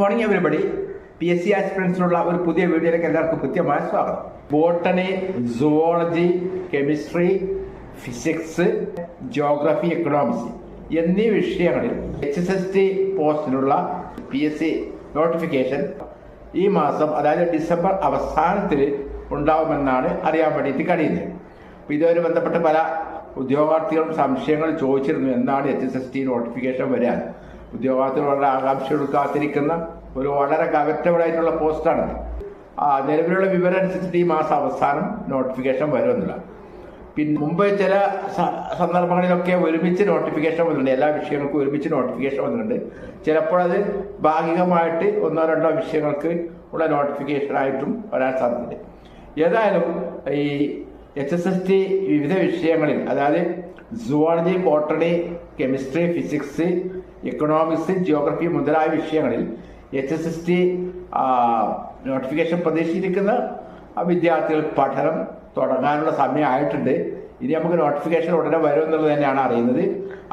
Morning everybody P S C ആസ്പിറൻസിനുള്ള ഒരു പുതിയ വീഡിയോയിലേക്ക് എല്ലാവർക്കും കൃത്യമായ സ്വാഗതം. Botany zoology chemistry physics geography economics എന്നീ വിഷയങ്ങളിൽ എച്ച് എസ് എസ് ടി പോസ്റ്റിനുള്ള പി എസ് സി നോട്ടിഫിക്കേഷൻ ഈ മാസം അതായത് ഡിസംബർ അവസാനത്തിൽ ഉണ്ടാവുമെന്നാണ് അറിയാൻ വേണ്ടിയിട്ട് കഴിയുന്നത് അപ്പോൾ ഇതുവരെ ബന്ധപ്പെട്ട് പല ഉദ്യോഗാർത്ഥികളും സംശയങ്ങൾ ചോദിച്ചിരുന്നു എന്നാണ് H S S T notification വരാൻ? ഉദ്യോഗാർത്ഥികൾ വളരെ ആകാംക്ഷയോട് കാത്തിരിക്കുന്ന ഒരു വളരെ കവറ്റബിളായിട്ടുള്ള പോസ്റ്റാണ് നിലവിലുള്ള വിവരം അനുസരിച്ചിട്ട് ഈ മാസം അവസാനം നോട്ടിഫിക്കേഷൻ വരുമെന്നില്ല. പിന്നെ മുമ്പ് ചില സന്ദർഭങ്ങളിലൊക്കെ ഒരുമിച്ച് നോട്ടിഫിക്കേഷൻ വന്നിട്ടുണ്ട്. എല്ലാ വിഷയങ്ങൾക്കും ഒരുമിച്ച് നോട്ടിഫിക്കേഷൻ വന്നിട്ടുണ്ട്. ചിലപ്പോൾ അത് ഭാഗികമായിട്ട് ഒന്നോ രണ്ടോ വിഷയങ്ങൾക്ക് ഉള്ള നോട്ടിഫിക്കേഷൻ ആയിട്ടും വരാൻ സാധ്യതയുണ്ട്. ഏതായാലും ഈ എച്ച് എസ് എസ് ടി വിവിധ വിഷയങ്ങളിൽ അതായത് zoology botany chemistry physics economics geography മുതലായ വിഷയങ്ങളിൽ H S S T notification പ്രതീക്ഷിച്ചിരിക്കുന്ന വിദ്യാർത്ഥികൾ പഠനം തുടങ്ങാനുള്ള സമയമായിട്ടുണ്ട്. ഇനി നമുക്ക് നോട്ടിഫിക്കേഷൻ ഉടനെ വരും എന്നുള്ളത് തന്നെയാണ് അറിയുന്നത്.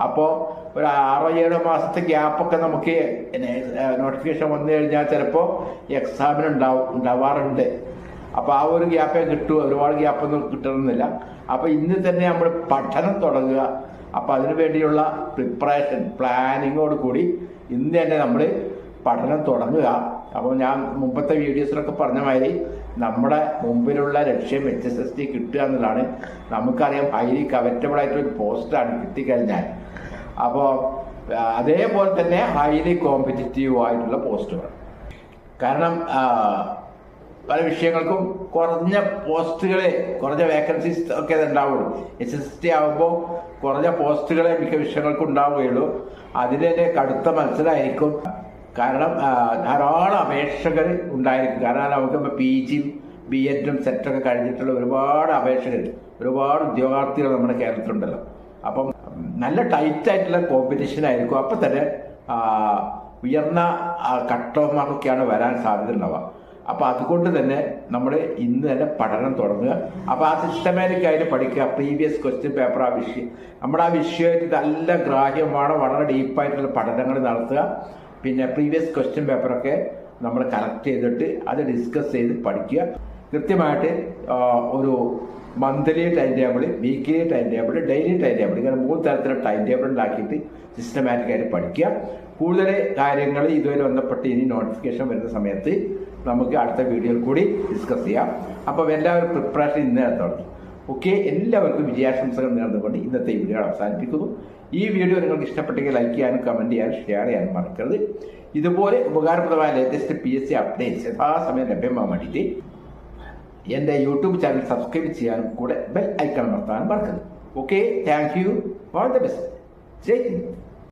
അപ്പോൾ ഒരു ആറോ ഏഴോ മാസത്തെ ഗ്യാപ്പൊക്കെ നമുക്ക് നോട്ടിഫിക്കേഷൻ വന്നു കഴിഞ്ഞാൽ ചിലപ്പോൾ എക്സാമിന് ഉണ്ടാവും ഉണ്ടാവാറുണ്ട്. അപ്പോൾ ആ ഒരു ഗ്യാപ്പേ കിട്ടൂ. ഒരുപാട് ഗ്യാപ്പൊന്നും കിട്ടണമെന്നില്ല. അപ്പോൾ ഇന്ന് തന്നെ നമ്മൾ പഠനം തുടങ്ങുക. അപ്പോൾ അതിനു വേണ്ടിയുള്ള പ്രിപ്പറേഷൻ പ്ലാനിങ്ങോട് കൂടി ഇന്ന് തന്നെ നമ്മൾ പഠനം തുടങ്ങുക. അപ്പോൾ ഞാൻ മുമ്പത്തെ വീഡിയോസിലൊക്കെ പറഞ്ഞ മാതിരി നമ്മുടെ മുമ്പിലുള്ള ലക്ഷ്യം എച്ച് എസ് എസ് ടി കിട്ടുക എന്നുള്ളതാണ്. നമുക്കറിയാം ഹൈലി കവറ്റബിൾ ആയിട്ടൊരു പോസ്റ്റാണ് കിട്ടിക്കഴിഞ്ഞാൽ. അപ്പോൾ അതേപോലെ തന്നെ ഹൈലി കോമ്പറ്റീറ്റീവ് ആയിട്ടുള്ള പോസ്റ്റുകൾ കാരണം പല വിഷയങ്ങൾക്കും കുറഞ്ഞ പോസ്റ്റുകളെ കുറഞ്ഞ വേക്കൻസീസ് ഒക്കെ ഉണ്ടാവുള്ളൂ എസ് എസ് ടി ആകുമ്പോൾ കുറഞ്ഞ പോസ്റ്റുകളെ മിക്ക വിഷയങ്ങൾക്കും ഉണ്ടാവുകയുള്ളൂ. അതിന്റെ കടുത്ത മത്സരമായിരിക്കും. കാരണം ധാരാളം അപേക്ഷകർ ഉണ്ടായിരിക്കും. കാരണം നമുക്ക് പി ജിയും ബി എഡും സെറ്റൊക്കെ കഴിഞ്ഞിട്ടുള്ള ഒരുപാട് അപേക്ഷകർ ഒരുപാട് ഉദ്യോഗാർത്ഥികൾ നമ്മുടെ കേരളത്തിലുണ്ടല്ലോ. അപ്പം നല്ല ടൈറ്റ് ആയിട്ടുള്ള കോമ്പറ്റീഷൻ ആയിരിക്കും. അപ്പം തന്നെ ഉയർന്ന കട്ട് ഓഫ് മാർക്കൊക്കെയാണ് വരാൻ സാധ്യത ഉണ്ടാവുക. അപ്പോൾ അതുകൊണ്ട് തന്നെ നമ്മൾ ഇന്ന് തന്നെ പഠനം തുടങ്ങുക. അപ്പോൾ ആ സിസ്റ്റമാറ്റിക് ആയിട്ട് പഠിക്കുക. പ്രീവിയസ് ക്വസ്റ്റ്യൻ പേപ്പർ ആ വിഷയം നമ്മുടെ ആ വിഷയമായിട്ട് നല്ല ഗ്രാഹ്യമാണ്. വളരെ ഡീപ്പായിട്ടുള്ള പഠനങ്ങൾ നടത്തുക. പിന്നെ പ്രീവിയസ് ക്വസ്റ്റ്യൻ പേപ്പറൊക്കെ നമ്മൾ കളക്ട് ചെയ്തിട്ട് അത് ഡിസ്കസ് ചെയ്ത് പഠിക്കുക. കൃത്യമായിട്ട് ഒരു monthly time table weekly time table daily time table ഇങ്ങനെ മൂന്ന് തരത്തിലുള്ള ടൈം ടേബിൾ ഉണ്ടാക്കിയിട്ട് സിസ്റ്റമാറ്റിക് ആയിട്ട് പഠിക്കുക. കൂടുതൽ കാര്യങ്ങൾ ഇതുവരെ ബന്ധപ്പെട്ട് ഇനി നോട്ടിഫിക്കേഷൻ വരുന്ന സമയത്ത് നമുക്ക് അടുത്ത വീഡിയോയിൽ കൂടി ഡിസ്കസ് ചെയ്യാം. അപ്പോൾ എല്ലാവരും പ്രിപ്പറേഷൻ ഇന്ന് തുടങ്ങി ഓക്കെ എല്ലാവർക്കും വിജയാശംസകൾ നേർന്നുകൊണ്ട് ഇന്നത്തെ ഈ വീഡിയോ അവസാനിപ്പിക്കുന്നു. ഈ വീഡിയോ നിങ്ങൾക്ക് ഇഷ്ടപ്പെട്ടെങ്കിൽ ലൈക്ക് ചെയ്യാനും കമന്റ് ചെയ്യാനും ഷെയർ ചെയ്യാനും മറക്കരുത്. ഇതുപോലെ ഉപകാരപ്രദമായ latest P S C updates യഥാസമയം ലഭ്യമാകാൻ വേണ്ടിയിട്ട് എന്റെ യൂട്യൂബ് ചാനൽ സബ്സ്ക്രൈബ് ചെയ്യാനും കൂടെ ബെൽ ഐക്കൺ നടത്താനും മറക്കരുത്. Okay thank you all the best Jai Hind.